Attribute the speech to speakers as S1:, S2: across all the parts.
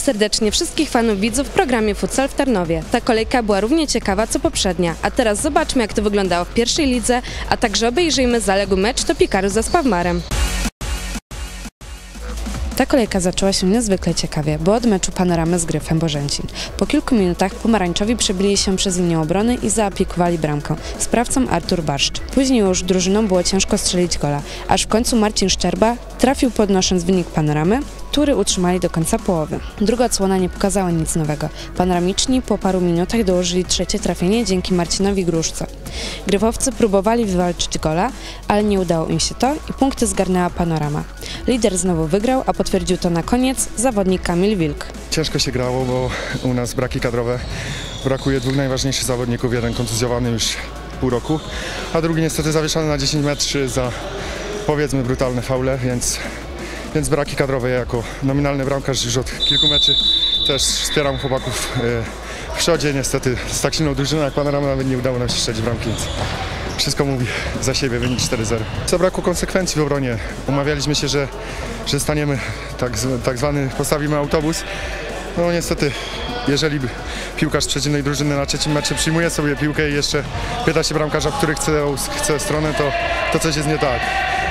S1: serdecznie wszystkich fanów widzów w programie Futsal w Tarnowie. Ta kolejka była równie ciekawa co poprzednia, a teraz zobaczmy jak to wyglądało w pierwszej lidze, a także obejrzyjmy zaległy mecz Topikaru ze Spawmarem. Ta kolejka zaczęła się niezwykle ciekawie, bo od meczu panoramy z Gryfem Bożęcin. Po kilku minutach pomarańczowi przebili się przez linię obrony i zaapiekowali bramkę. Sprawcą Artur Barszcz. Później już drużynom było ciężko strzelić gola, aż w końcu Marcin Szczerba trafił podnosząc wynik panoramy, który utrzymali do końca połowy. Druga odsłona nie pokazała nic nowego. Panoramiczni po paru minutach dołożyli trzecie trafienie dzięki Marcinowi Gruszce. Grywowcy próbowali wywalczyć gola, ale nie udało im się to i punkty zgarnęła panorama. Lider znowu wygrał, a potwierdził to na koniec zawodnik Kamil Wilk.
S2: Ciężko się grało, bo u nas braki kadrowe. Brakuje dwóch najważniejszych zawodników, jeden kontuzjowany już pół roku, a drugi niestety zawieszany na 10 metrzy za powiedzmy brutalne faule, więc, więc braki kadrowe. Ja jako nominalny bramkarz już od kilku meczy też wspieram chłopaków e, w przodzie. Niestety z tak silną drużyną jak Panorama nawet nie udało nam się strzelić bramki, więc wszystko mówi za siebie, wynik 4-0. Zabrakło konsekwencji w obronie. Umawialiśmy się, że, że staniemy, tak, tak zwany, postawimy autobus. No niestety, jeżeli piłkarz przeciwnej drużyny na trzecim meczu przyjmuje sobie piłkę i jeszcze pyta się bramkarza, który chce, chce stronę, to, to coś jest nie tak.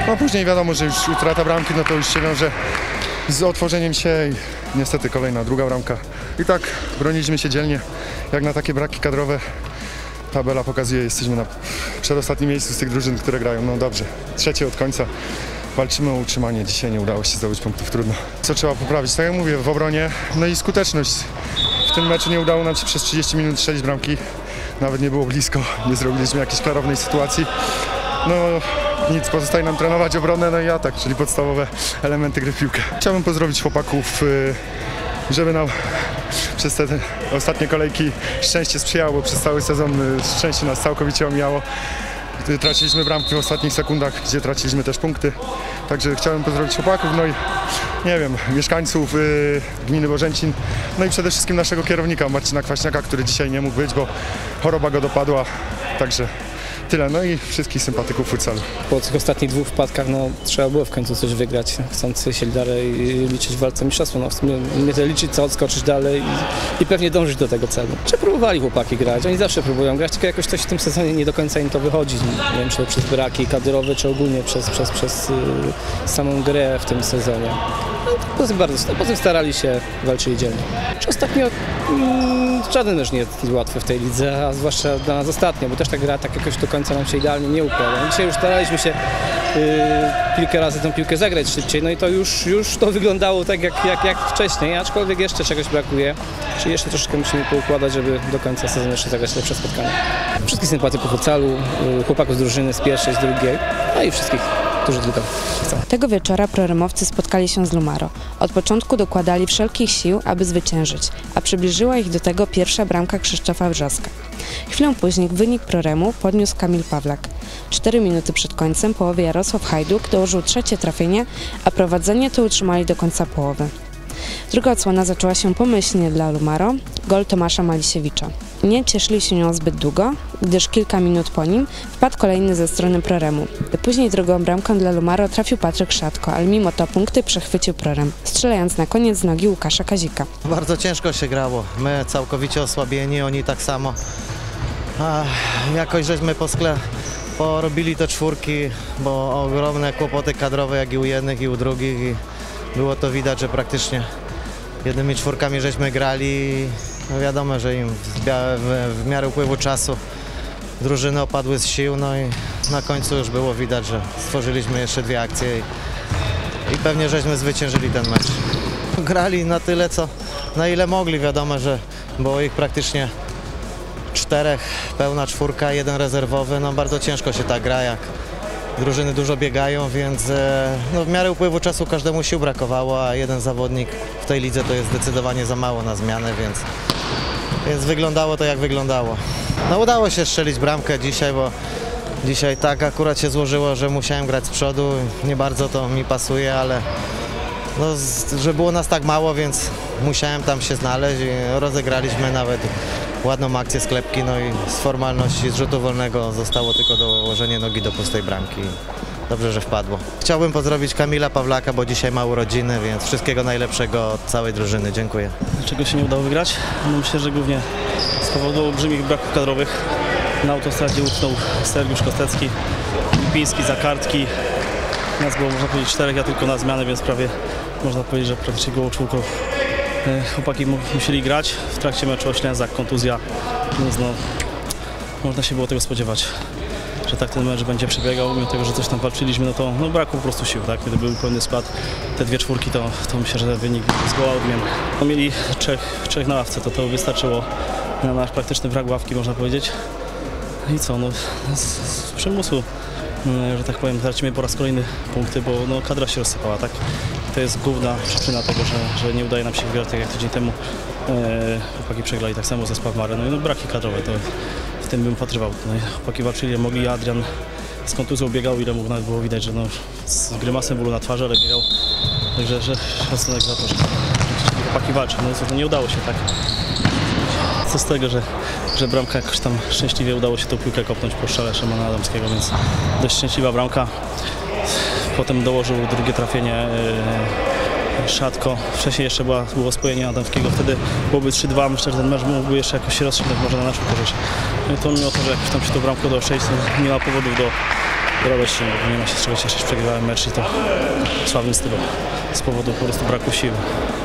S2: No później wiadomo, że już utrata bramki, no to już się wiąże z otworzeniem się i niestety kolejna, druga bramka. I tak broniliśmy się dzielnie, jak na takie braki kadrowe. Tabela pokazuje, jesteśmy na przedostatnim miejscu z tych drużyn, które grają. No dobrze, trzecie od końca. Walczymy o utrzymanie. Dzisiaj nie udało się zdobyć punktów, trudno. Co trzeba poprawić? Tak jak mówię, w obronie, no i skuteczność. W tym meczu nie udało nam się przez 30 minut strzelić bramki. Nawet nie było blisko, nie zrobiliśmy jakiejś klarownej sytuacji. No nic, pozostaje nam trenować obronę, no i atak, czyli podstawowe elementy gry w piłkę. Chciałbym pozdrowić chłopaków, y, żeby nam przez te ostatnie kolejki szczęście sprzyjało, bo przez cały sezon y, szczęście nas całkowicie omijało. Traciliśmy bramki w ostatnich sekundach, gdzie traciliśmy też punkty. Także chciałem pozdrowić chłopaków, no i nie wiem, mieszkańców y, gminy Bożęcin, no i przede wszystkim naszego kierownika Marcina Kwaśniaka, który dzisiaj nie mógł być, bo choroba go dopadła. Także tyle, no i wszystkich sympatyków futsalu.
S3: Po tych ostatnich dwóch wpadkach no, trzeba było w końcu coś wygrać, chcąc się dalej liczyć w walce mistrzostwa. No, w sumie nie tyle liczyć, co odskoczyć dalej i, i pewnie dążyć do tego celu. Czy próbowali chłopaki grać? Oni zawsze próbują grać, tylko jakoś coś w tym sezonie nie do końca im to wychodzi. Nie wiem, czy to przez braki kadrowe, czy ogólnie przez, przez, przez y, samą grę w tym sezonie. No, bardzo, poza tym starali się, walczyli dzielnie. Czy ostatnio mm, żaden mecz nie jest łatwy w tej lidze, a zwłaszcza dla nas ostatnio, bo też ta gra tak jakoś do końca nam się idealnie nie układa. Dzisiaj już staraliśmy się y, kilka razy tę piłkę zagrać szybciej, no i to już, już to wyglądało tak jak, jak, jak wcześniej, aczkolwiek jeszcze czegoś brakuje, czyli jeszcze troszeczkę musimy poukładać, żeby do końca sezonu jeszcze zagrać lepsze spotkania. Wszystkich sympatyków futsalu, y, chłopaków z drużyny, z pierwszej, z drugiej, no i wszystkich, chcą.
S1: Tego wieczora prorymowcy spotkali się z Lumaro. Od początku dokładali wszelkich sił, aby zwyciężyć, a przybliżyła ich do tego pierwsza bramka Krzysztofa Wrzoska. Chwilę później wynik proremu podniósł Kamil Pawlak. Cztery minuty przed końcem połowy Jarosław Hajduk dołożył trzecie trafienie, a prowadzenie to utrzymali do końca połowy. Druga odsłona zaczęła się pomyślnie dla Lumaro, gol Tomasza Malisiewicza. Nie cieszyli się nią zbyt długo, gdyż kilka minut po nim wpadł kolejny ze strony Proremu. Później drugą bramkę dla Lumaro trafił Patryk Szatko, ale mimo to punkty przechwycił Prorem, strzelając na koniec z nogi Łukasza Kazika.
S4: Bardzo ciężko się grało. My całkowicie osłabieni, oni tak samo. Ach, jakoś żeśmy po skle porobili te czwórki, bo ogromne kłopoty kadrowe jak i u jednych i u drugich i było to widać, że praktycznie jednymi czwórkami żeśmy grali. No wiadomo, że im w, w, w miarę upływu czasu drużyny opadły z sił, no i na końcu już było widać, że stworzyliśmy jeszcze dwie akcje i, i pewnie żeśmy zwyciężyli ten mecz. Grali na tyle, co na ile mogli. Wiadomo, że było ich praktycznie czterech, pełna czwórka, jeden rezerwowy. No bardzo ciężko się ta gra, jak drużyny dużo biegają, więc e, no, w miarę upływu czasu każdemu sił brakowało, a jeden zawodnik w tej lidze to jest zdecydowanie za mało na zmianę, więc, więc wyglądało to jak wyglądało. No udało się strzelić bramkę dzisiaj, bo dzisiaj tak akurat się złożyło, że musiałem grać z przodu. Nie bardzo to mi pasuje, ale no, że było nas tak mało, więc musiałem tam się znaleźć. i Rozegraliśmy nawet ładną akcję sklepki, no i z formalności, z rzutu wolnego zostało tylko dołożenie nogi do pustej bramki. dobrze, że wpadło. Chciałbym pozdrowić Kamila Pawlaka, bo dzisiaj ma urodziny, więc wszystkiego najlepszego od całej drużyny. Dziękuję.
S5: Czego się nie udało wygrać? No myślę, że głównie z powodu olbrzymich braków kadrowych. Na autostradzie utknął Sergiusz Kostecki, Lipiński za kartki. Nas było, można powiedzieć, czterech, ja tylko na zmianę, więc prawie można powiedzieć, że praktycznie goło czwórką chłopaki mu- musieli grać. W trakcie meczu Oślęzak, kontuzja, więc no, można się było tego spodziewać. Że tak ten mecz będzie przebiegał, mimo tego, że coś tam walczyliśmy, no to no, brakło po prostu sił, tak? Gdyby był pełny skład, te dwie czwórki, to, to myślę, że wynik zgoła odmienny. No, mieli trzech, trzech na ławce, to to wystarczyło na nasz praktyczny brak ławki, można powiedzieć. I co, no z, z przymusu, mm, że tak powiem, tracimy po raz kolejny punkty, bo no, kadra się rozsypała, tak? To jest główna przyczyna tego, że, że nie udaje nam się wygrać tak jak tydzień temu. E, chłopaki przegrali tak samo ze Spawmarem, no i no, braki kadrowe, to w tym bym patrywał. No, chłopaki walczyli, mogli, Adrian z kontuzją biegał, ile mógł, nawet było widać, że no, z grymasem bólu na twarzy, ale biegał. Także, że szacunek za to, że, chłopaki walczą. No no, nie udało się tak. Co z tego, że, że bramka jakoś tam szczęśliwie udało się tą piłkę kopnąć po strzale Szymona Adamskiego, więc dość szczęśliwa bramka. Potem dołożył drugie trafienie yy, Szatko. Wcześniej jeszcze była, było spojenie Adamskiego, wtedy byłoby 3-2. Myślę, że ten mecz mógłby jeszcze jakoś się rozstrzygnąć może na naszą korzyść. No to mimo to, że jakoś tam się tą bramką do 6 to nie ma powodów do bo nie ma się z czego cieszyć. Przegrywałem mecz i to słabym z powodu po prostu braku sił.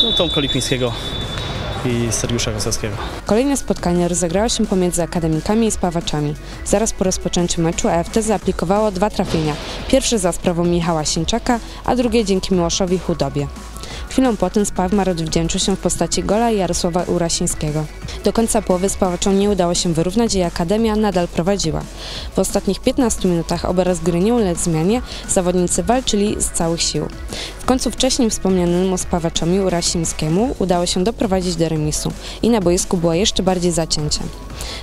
S5: No, Tomka Lipińskiego i Sergiusza Kosowskiego.
S1: Kolejne spotkanie rozegrało się pomiędzy akademikami i spawaczami. Zaraz po rozpoczęciu meczu EFT zaaplikowało dwa trafienia. Pierwsze za sprawą Michała Sińczaka, a drugie dzięki Miłoszowi Chudobie. Chwilą potem Spawmar odwdzięczył się w postaci gola Jarosława Urasińskiego. Do końca połowy spawaczom nie udało się wyrównać i Akademia nadal prowadziła. W ostatnich 15 minutach oba raz gry nie uległ zmianie, zawodnicy walczyli z całych sił. W końcu wcześniej wspomnianemu spawaczom Urasińskiemu udało się doprowadzić do remisu i na boisku było jeszcze bardziej zacięcie.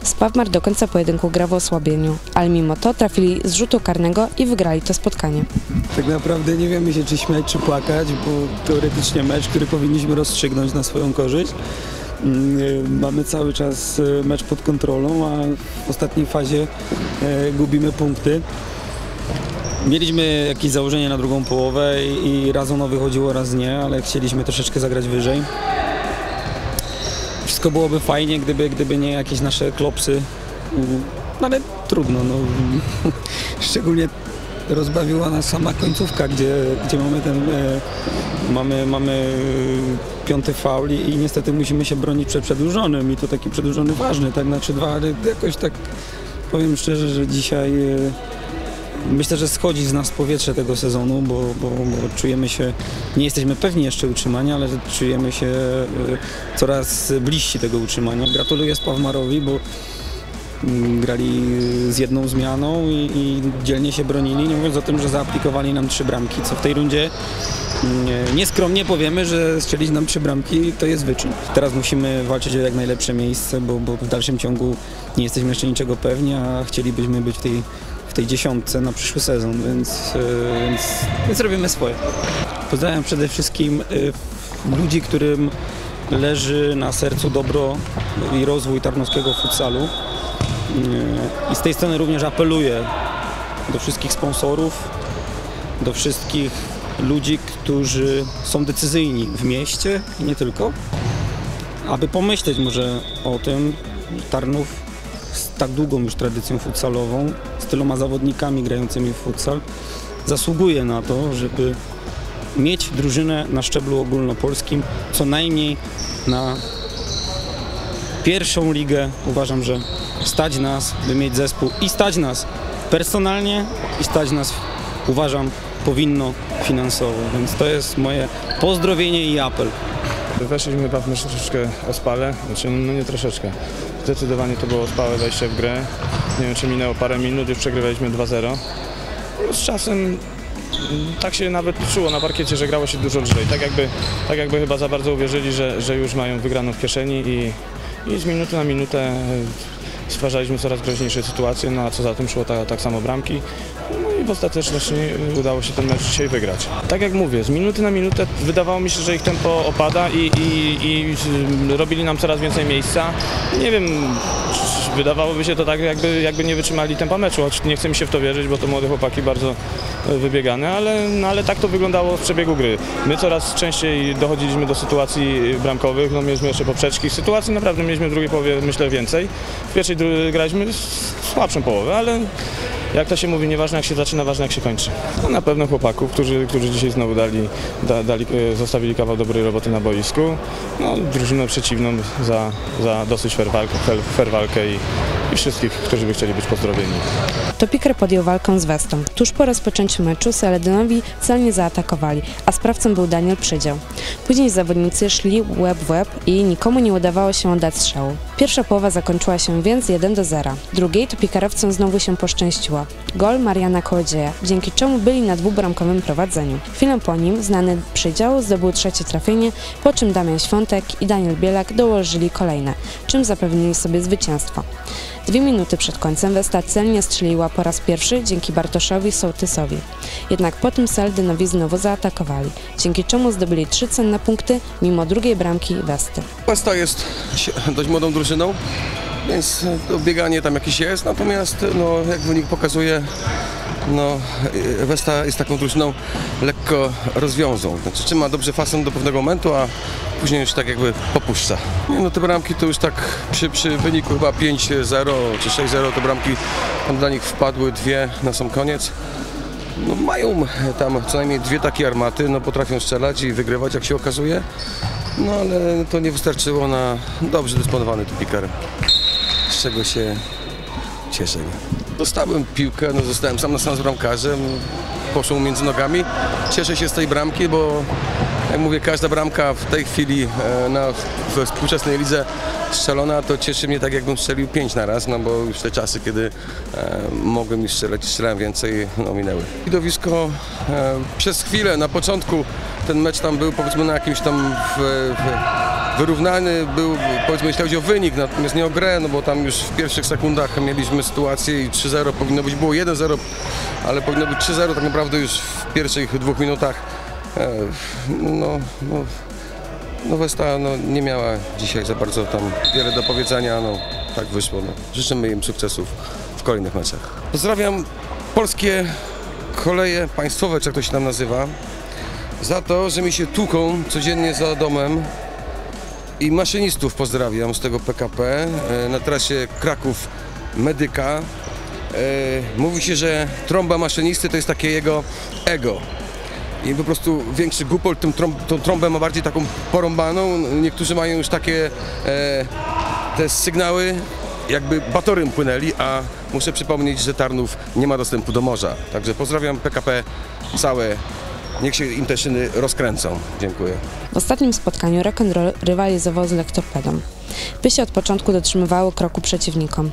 S1: Spawmar do końca pojedynku grał w osłabieniu, ale mimo to trafili z rzutu karnego i wygrali to spotkanie.
S6: Tak naprawdę nie wiemy się czy śmiać, czy płakać, bo teoretycznie mecz, który powinniśmy rozstrzygnąć na swoją korzyść. Mm, y, Mamy cały czas y, mecz pod kontrolą, a w ostatniej fazie e, gubimy punkty. Mieliśmy jakieś założenie na drugą połowę i raz ono wychodziło, raz nie, ale chcieliśmy troszeczkę zagrać wyżej. Wszystko byłoby fajnie, gdyby, gdyby nie jakieś nasze klopsy, Mm, ale trudno. No. Szczególnie rozbawiła nas sama końcówka, gdzie, gdzie mamy ten e, mamy, mamy piąty faul i, niestety musimy się bronić przed przedłużonym i to taki przedłużony ważny, tak na 3-2, ale jakoś tak powiem szczerze, że dzisiaj e, myślę, że schodzi z nas powietrze tego sezonu, bo, bo, bo czujemy się, nie jesteśmy pewni jeszcze utrzymania, ale czujemy się e, coraz bliżsi tego utrzymania. Gratuluję Spawmarowi, bo mm, grali z jedną zmianą i, i dzielnie się bronili, nie mówiąc o tym, że zaaplikowali nam trzy bramki, co w tej rundzie nie, nieskromnie powiemy, że strzelić nam trzy bramki to jest wyczyn. Teraz musimy walczyć o jak najlepsze miejsce, bo, bo w dalszym ciągu nie jesteśmy jeszcze niczego pewni, a chcielibyśmy być w tej, w tej dziesiątce na przyszły sezon, więc, e, więc, więc robimy swoje. Pozdrawiam przede wszystkim e, ludzi, którym leży na sercu dobro i rozwój tarnowskiego futsalu. E, I z tej strony również apeluję do wszystkich sponsorów, do wszystkich ludzi, którzy są decyzyjni w mieście i nie tylko, aby pomyśleć może o tym, Tarnów z tak długą już tradycją futsalową, z tyloma zawodnikami grającymi w futsal, zasługuje na to, żeby mieć drużynę na szczeblu ogólnopolskim, co najmniej na pierwszą ligę. Uważam, że stać nas, by mieć zespół i stać nas personalnie i stać nas, uważam, powinno finansowo, więc to jest moje pozdrowienie i apel.
S7: Weszliśmy w mecz troszeczkę ospale, znaczy no nie troszeczkę. Zdecydowanie to było ospałe wejście w grę. Nie wiem czy minęło parę minut, już przegrywaliśmy 2-0. No, Z czasem mm, tak się nawet czuło na parkiecie, że grało się dużo lżej. Tak jakby, tak jakby chyba za bardzo uwierzyli, że, że już mają wygraną w kieszeni i, i z minuty na minutę e, stwarzaliśmy coraz groźniejsze sytuacje, no a co za tym szło ta, tak samo bramki. No i w ostateczności udało się ten mecz dzisiaj wygrać. Tak jak mówię, z minuty na minutę wydawało mi się, że ich tempo opada i, i, i robili nam coraz więcej miejsca. Nie wiem, wydawałoby się to tak, jakby, jakby nie wytrzymali tempa meczu, choć nie chce mi się w to wierzyć, bo to młode chłopaki bardzo e, wybiegane, ale, no, ale tak to wyglądało w przebiegu gry. My coraz częściej dochodziliśmy do sytuacji bramkowych, no mieliśmy jeszcze poprzeczki. Sytuacji naprawdę mieliśmy w drugiej połowie, myślę, więcej. W pierwszej graliśmy słabszą połowę, ale jak to się mówi, nieważne jak się zaczyna, ważne jak się kończy. No, na pewno chłopaków, którzy, którzy dzisiaj znowu dali, da, dali, e, zostawili kawał dobrej roboty na boisku. No, drużynę przeciwną za, za dosyć fair walkę, fair, fair walkę i, i wszystkich, którzy by chcieli być pozdrowieni.
S1: Topiker podjął walkę z Westą. Tuż po rozpoczęciu meczu Seledynowi celnie zaatakowali, a sprawcą był Daniel Przydział. Później zawodnicy szli łeb w łeb i nikomu nie udawało się oddać strzału. Pierwsza połowa zakończyła się więc 1 do 0. Drugiej topikarowcom znowu się poszczęściło. Gol Mariana Kołodzieja, dzięki czemu byli na dwubramkowym prowadzeniu. Chwilę po nim znany Przydział zdobył trzecie trafienie, po czym Damian Świątek i Daniel Bielak dołożyli kolejne, czym zapewnili sobie zwycięstwo. Dwie minuty przed końcem Westa celnie strzeliła po raz pierwszy dzięki Bartoszowi Sołtysowi. Jednak potem Seldynowi znowu zaatakowali, dzięki czemu zdobyli trzy cenne punkty mimo drugiej bramki Westy.
S8: Westa jest dość młodą drużyną, więc to bieganie tam jakieś jest, natomiast no, jak wynik pokazuje, no, Westa jest taką drużyną lekko rozwiązą. Znaczy trzyma dobrze fasem do pewnego momentu, a później już tak jakby popuszcza. Nie, no te bramki to już tak przy, przy wyniku chyba 5-0 czy 6-0 te bramki tam dla nich wpadły dwie na sam koniec. No, mają tam co najmniej dwie takie armaty, no potrafią strzelać i wygrywać jak się okazuje. No ale to nie wystarczyło na dobrze dysponowany tupiker, z czego się cieszę. Dostałem piłkę, no zostałem sam na sam z bramkarzem, poszło między nogami. Cieszę się z tej bramki, bo jak mówię, każda bramka w tej chwili e, na, we współczesnej lidze strzelona, to cieszy mnie tak jakbym strzelił pięć na raz, no bo już te czasy, kiedy e, mogłem już strzelać, strzelałem więcej, no minęły. Widowisko e, przez chwilę, na początku ten mecz tam był powiedzmy na jakimś tam w, w, wyrównany był, powiedzmy, jeśli chodzi o wynik, natomiast nie o grę, no bo tam już w pierwszych sekundach mieliśmy sytuację i 3-0 powinno być, było 1-0, ale powinno być 3-0 tak naprawdę już w pierwszych dwóch minutach. E, No, no, no Westa no, nie miała dzisiaj za bardzo tam wiele do powiedzenia, no tak wyszło. No. Życzymy im sukcesów w kolejnych meczach. Pozdrawiam polskie koleje państwowe, czy jak to się tam nazywa, za to, że mi się tłuką codziennie za domem i maszynistów pozdrawiam z tego PKP e, na trasie Kraków Medyka. E, Mówi się, że trąba maszynisty to jest takie jego ego. I po prostu większy gupol tym trąb, tą trąbę ma bardziej taką porąbaną. Niektórzy mają już takie e, te sygnały, jakby batorym płynęli, a muszę przypomnieć, że Tarnów nie ma dostępu do morza. Także pozdrawiam PKP całe. Niech się im te szyny rozkręcą. Dziękuję.
S1: W ostatnim spotkaniu Rock'n'Roll rywalizował z Lektorpedą. Pysie od początku dotrzymywały kroku przeciwnikom.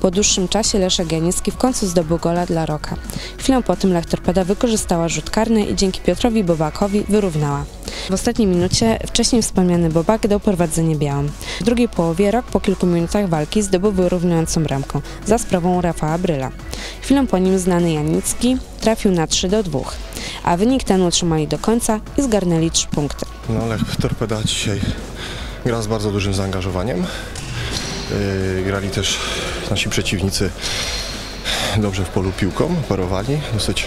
S1: Po dłuższym czasie Leszek Janicki w końcu zdobył gola dla Roka. Chwilę po tym Lektorpeda wykorzystała rzut karny i dzięki Piotrowi Bobakowi wyrównała. W ostatniej minucie wcześniej wspomniany Bobak dał prowadzenie białym. W drugiej połowie Rok po kilku minutach walki zdobył wyrównującą bramkę za sprawą Rafała Bryla. Chwilę po nim znany Janicki trafił na 3 do 2, a wynik ten utrzymali do końca i zgarnęli 3 punkty.
S9: No Lech Torpeda dzisiaj gra z bardzo dużym zaangażowaniem. Yy, grali też nasi przeciwnicy dobrze w polu piłką, parowali dosyć,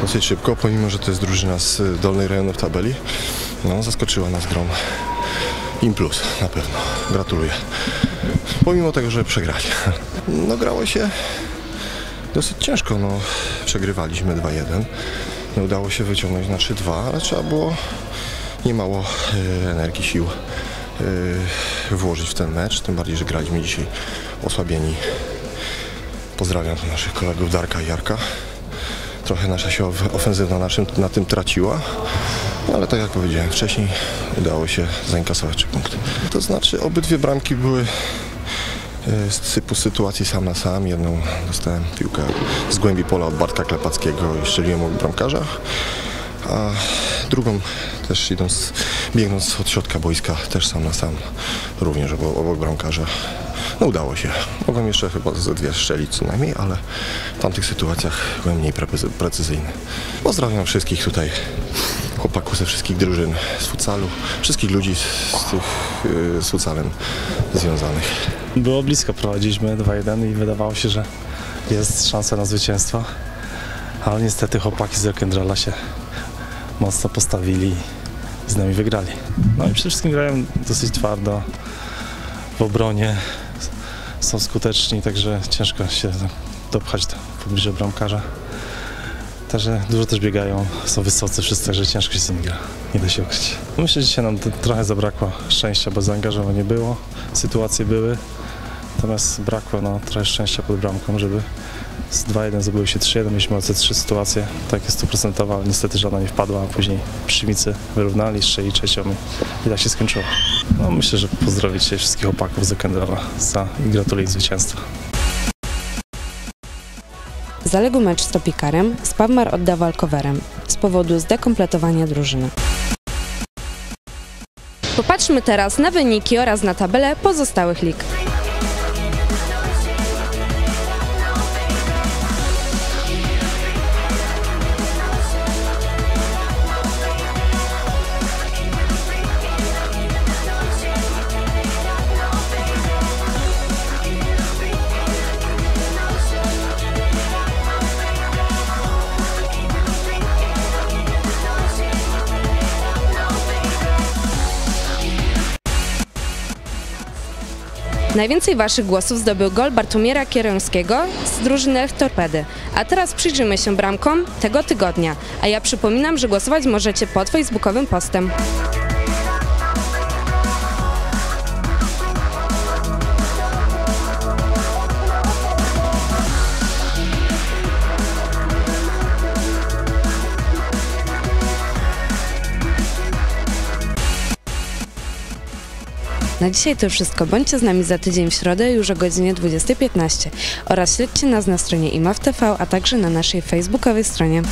S9: dosyć szybko, pomimo, że to jest drużyna z dolnej rejonów tabeli. No, zaskoczyła nas grą. Im plus na pewno. Gratuluję. Pomimo tego, że przegrali. No grało się dosyć ciężko. No, przegrywaliśmy 2-1. Nie udało się wyciągnąć na 3-2, ale trzeba było niemało e, energii, sił e, włożyć w ten mecz. Tym bardziej, że graliśmy dzisiaj osłabieni. Pozdrawiam naszych kolegów Darka i Jarka. Trochę nasza siła w- ofensywna naszym, na tym traciła. No, ale tak jak powiedziałem wcześniej, udało się zainkasować trzy punkty. To znaczy obydwie bramki były z typu sytuacji sam na sam. Jedną dostałem piłkę z głębi pola od Bartka Klepackiego i strzeliłem obok bramkarza. A drugą też idąc, biegnąc od środka boiska, też sam na sam, również obok, obok bramkarza. no udało się. Mogłem jeszcze chyba ze dwie strzelić co najmniej, ale w tamtych sytuacjach byłem mniej precy- precyzyjny. Pozdrawiam wszystkich tutaj chłopaków ze wszystkich drużyn z futsalu, wszystkich ludzi z, tych y, z futsalem związanych.
S10: Było blisko, prowadziliśmy 2-1 i wydawało się, że jest szansa na zwycięstwo, ale niestety chłopaki z Rock'n'Rolla się mocno postawili i z nami wygrali. No i przede wszystkim grają dosyć twardo w obronie, są skuteczni, także ciężko się dopchać do pobliżu bramkarza. Także dużo też biegają, są wysocy wszyscy, także ciężko się nimi gra, nie da się ukryć. Myślę, że dzisiaj nam trochę zabrakło szczęścia, bo zaangażowania było, sytuacje były, natomiast brakło no, trochę szczęścia pod bramką, żeby z 2-1 zdobyły się 3-1, mieliśmy OC 3 sytuacje, tak jest stuprocentowa, ale niestety żadna nie wpadła, a później przywnicy wyrównali, strzeli trzecią i tak się skończyło. No, myślę, że pozdrowić dzisiaj wszystkich chłopaków z Okendrowa za i gratuluję zwycięstwa.
S1: Zaległ mecz z Topikarem, Spawmar odda walkowerem z powodu zdekompletowania drużyny. Popatrzmy teraz na wyniki oraz na tabelę pozostałych lig. Najwięcej waszych głosów zdobył gol Bartłomiera Kierońskiego z drużyny Torpedy. A teraz przyjrzymy się bramkom tego tygodnia. A ja przypominam, że głosować możecie pod facebookowym postem. Na dzisiaj to wszystko. Bądźcie z nami za tydzień w środę już o godzinie 20.15 oraz śledźcie nas na stronie IMAW TV, a także na naszej facebookowej stronie.